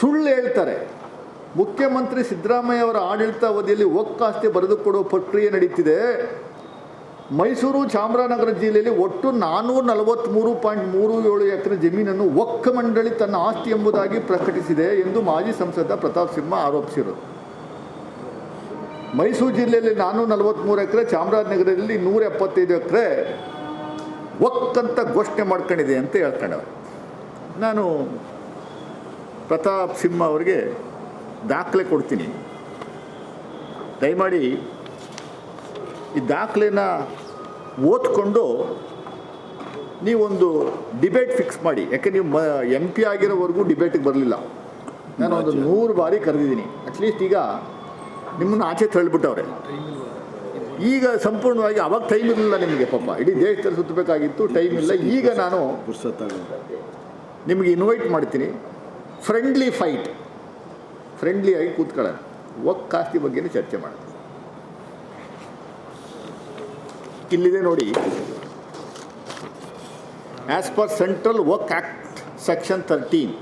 ಸುಳ್ಳು ಹೇಳ್ತಾರೆ. ಮುಖ್ಯಮಂತ್ರಿ ಸಿದ್ದರಾಮಯ್ಯ ಅವರ ಆಡಳಿತ ಅವಧಿಯಲ್ಲಿ ಒಕ್ಕಾಸ್ತಿ ಬರೆದುಕೊಡುವ ಪ್ರಕ್ರಿಯೆ ನಡೀತಿದೆ. ಮೈಸೂರು ಚಾಮರಾಜನಗರ ಜಿಲ್ಲೆಯಲ್ಲಿ ಒಟ್ಟು ನಾನ್ನೂರ ನಲವತ್ತ್ಮೂರು ಪಾಯಿಂಟ್ ಮೂರು ಏಳು ಎಕರೆ ಜಮೀನನ್ನು ಒಕ್ಕ ಮಂಡಳಿ ತನ್ನ ಆಸ್ತಿ ಎಂಬುದಾಗಿ ಪ್ರಕಟಿಸಿದೆ ಎಂದು ಮಾಜಿ ಸಂಸದ ಪ್ರತಾಪ್ ಸಿಂಹ ಆರೋಪಿಸಿದರು ಮೈಸೂರು ಜಿಲ್ಲೆಯಲ್ಲಿ ನಾನ್ನೂರ ನಲವತ್ತ್ಮೂರು ಎಕರೆ, ಚಾಮರಾಜನಗರದಲ್ಲಿ ನೂರ ಎಪ್ಪತ್ತೈದು ಎಕರೆ ಒಕ್ಕಂತ ಘೋಷಣೆ ಮಾಡ್ಕೊಂಡಿದೆ ಅಂತ ಹೇಳ್ಕೊಂಡವ್ರು. ನಾನು ಪ್ರತಾಪ್ ಸಿಂಹ ಅವರಿಗೆ ದಾಖಲೆ ಕೊಡ್ತೀನಿ. ದಯಮಾಡಿ ಈ ದಾಖಲೆನ ಓದ್ಕೊಂಡು ನೀವೊಂದು ಡಿಬೇಟ್ ಫಿಕ್ಸ್ ಮಾಡಿ. ಯಾಕೆ ನೀವು ಮ ಎಂ ಪಿ ಆಗಿರೋವರೆಗೂ ಡಿಬೇಟಿಗೆ ಬರಲಿಲ್ಲ. ನಾನು ಒಂದು ನೂರು ಬಾರಿ ಕರೆದಿದ್ದೀನಿ. ಅಟ್ಲೀಸ್ಟ್ ಈಗ ನಿಮ್ಮನ್ನು ಆಚೆ ತಳ್ಳಿಬಿಟ್ಟವ್ರೆ. ಈಗ ಸಂಪೂರ್ಣವಾಗಿ ಅವಾಗ ಟೈಮ್ ಇರಲಿಲ್ಲ ನಿಮಗೆ ಪಾಪ. ಇಡೀ ದೇಶದಲ್ಲಿ ಸುತ್ತಬೇಕಾಗಿತ್ತು ಟೈಮ್ ಇಲ್ಲ. ಈಗ ನಾನು ನಿಮಗೆ ಇನ್ವೈಟ್ ಮಾಡ್ತೀನಿ. ಫ್ರೆಂಡ್ಲಿ ಫೈಟ್ ಫ್ರೆಂಡ್ಲಿ ಆಗಿ ಕೂತ್ಕೊಳ್ಳೋಣ. ಒಕ್ ಆಸ್ತಿ ಬಗ್ಗೆನೇ ಚರ್ಚೆ ಮಾಡೋಣ. ಇಲ್ಲಿದೆ ನೋಡಿ. As per central work act section thirteen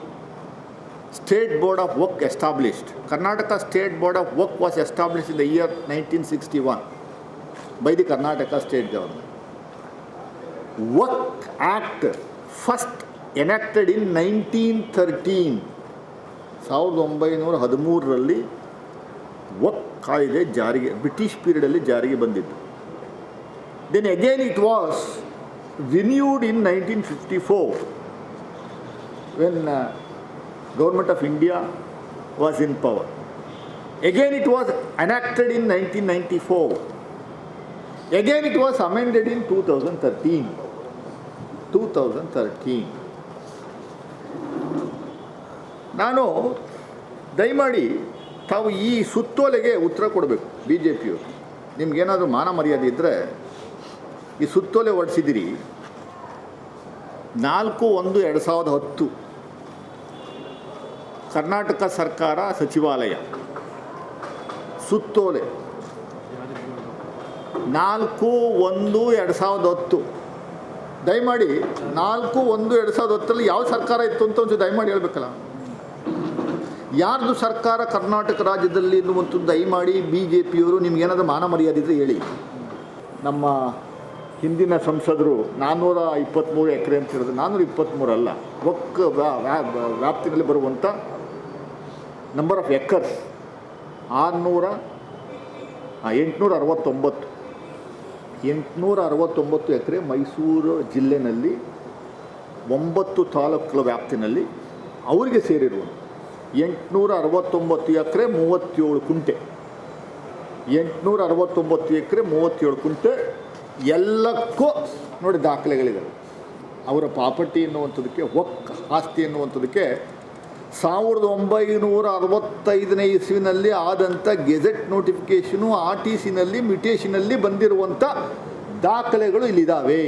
state board of work established Karnataka state board of work was established in the year nineteen sixty one by the Karnataka state government work act first enacted in nineteen thirteen ಸಾವಿರದ ಒಂಬೈನೂರ ಹದಿಮೂರರಲ್ಲಿ ವಕ್ ಕಾಯ್ದೆ ಜಾರಿಗೆ, British ಪೀರಿಯಡಲ್ಲಿ ಜಾರಿಗೆ ಬಂದಿತ್ತು. Then again it was renewed in nineteen fifty four when government of India was in power again it was enacted in nineteen ninety four again it was amended in two thousand thirteen two thousand thirteen ನಾನು ದಯಮಾಡಿ ತಾವು ಈ ಸುತ್ತೋಲೆಗೆ ಉತ್ತರ ಕೊಡಬೇಕು B J ಪಿಯವರು ನಿಮಗೇನಾದರೂ ಮಾನ ಮರ್ಯಾದೆ ಇದ್ದರೆ ಈ ಸುತ್ತೋಲೆ ಹೊಡಿಸಿದಿರಿ ನಾಲ್ಕು ಒಂದು ಎರಡು ಸಾವಿರದ ಹತ್ತು. ಕರ್ನಾಟಕ ಸರ್ಕಾರ ಸಚಿವಾಲಯ. ಸುತ್ತೋಲೆ. ನಾಲ್ಕು ಒಂದು ಎರಡು ಸಾವಿರದ ಹತ್ತು. ದಯಮಾಡಿ ನಾಲ್ಕು ಒಂದು ಎರಡು ಸಾವಿರದ ಹತ್ತರಲ್ಲಿ ಯಾವ ಸರ್ಕಾರ ಇತ್ತು ಅಂತ ಒಂದು ದಯಮಾಡಿ ಹೇಳ್ಬೇಕಲ್ಲ. ಯಾರ್ದು ಸರ್ಕಾರ ಕರ್ನಾಟಕ ರಾಜ್ಯದಲ್ಲಿ ಎನ್ನುವಂಥ ದಯಮಾಡಿ ಬಿ ಜೆ ಪಿಯವರು ನಿಮ್ಗೇನಾದರೂ ಮಾನ ಮರ್ಯಾದೆ ಇದ್ದರೆ ಹೇಳಿ. ನಮ್ಮ ಹಿಂದಿನ ಸಂಸದರು ನಾನ್ನೂರ ಇಪ್ಪತ್ತ್ಮೂರು ಎಕರೆ ಅಂತ ಹೇಳಿದ್ರೆ. ನಾನ್ನೂರ ಇಪ್ಪತ್ತ್ಮೂರಲ್ಲ ಒಕ್ಕ ವ್ಯಾ- ವ್ಯಾ- ವ್ಯಾಪ್ತಿನಲ್ಲಿ ಬರುವಂಥ ನಂಬರ್ ಆಫ್ ಎಕರ್ಸ್ ಆರುನೂರ ಎಂಟುನೂರ ಅರವತ್ತೊಂಬತ್ತು ಎಂಟುನೂರ ಅರವತ್ತೊಂಬತ್ತು ಎಕರೆ ಮೈಸೂರು ಜಿಲ್ಲೆನಲ್ಲಿ ಒಂಬತ್ತು ತಾಲೂಕುಗಳ ವ್ಯಾಪ್ತಿನಲ್ಲಿ ಅವರಿಗೆ ಸೇರಿರುವುದು ಎಂಟುನೂರ ಅರವತ್ತೊಂಬತ್ತು ಎಕರೆ ಮೂವತ್ತೇಳು ಕುಂಟೆ. ಎಂಟುನೂರ ಅರವತ್ತೊಂಬತ್ತು ಎಕರೆ ಮೂವತ್ತೇಳು ಕುಂಟೆ ಎಲ್ಲಕ್ಕೂ ನೋಡಿ ದಾಖಲೆಗಳಿದ್ದಾವೆ ಅವರ ಪ್ರಾಪರ್ಟಿ ಎನ್ನುವಂಥದ್ದಕ್ಕೆ ಒಕ್ಕ ಆಸ್ತಿ ಎನ್ನುವಂಥದಕ್ಕೆ ಸಾವಿರದ ಒಂಬೈನೂರ ಅರವತ್ತೈದನೇ ಇಸ್ವಿನಲ್ಲಿ ಆದಂಥ ಗೆಜೆಟ್ ನೋಟಿಫಿಕೇಷನು ಆರ್ ಟಿ ಸಿನಲ್ಲಿ ಮ್ಯುಟೇಷನಲ್ಲಿ ಬಂದಿರುವಂಥ ದಾಖಲೆಗಳು ಇಲ್ಲಿದ್ದಾವೆ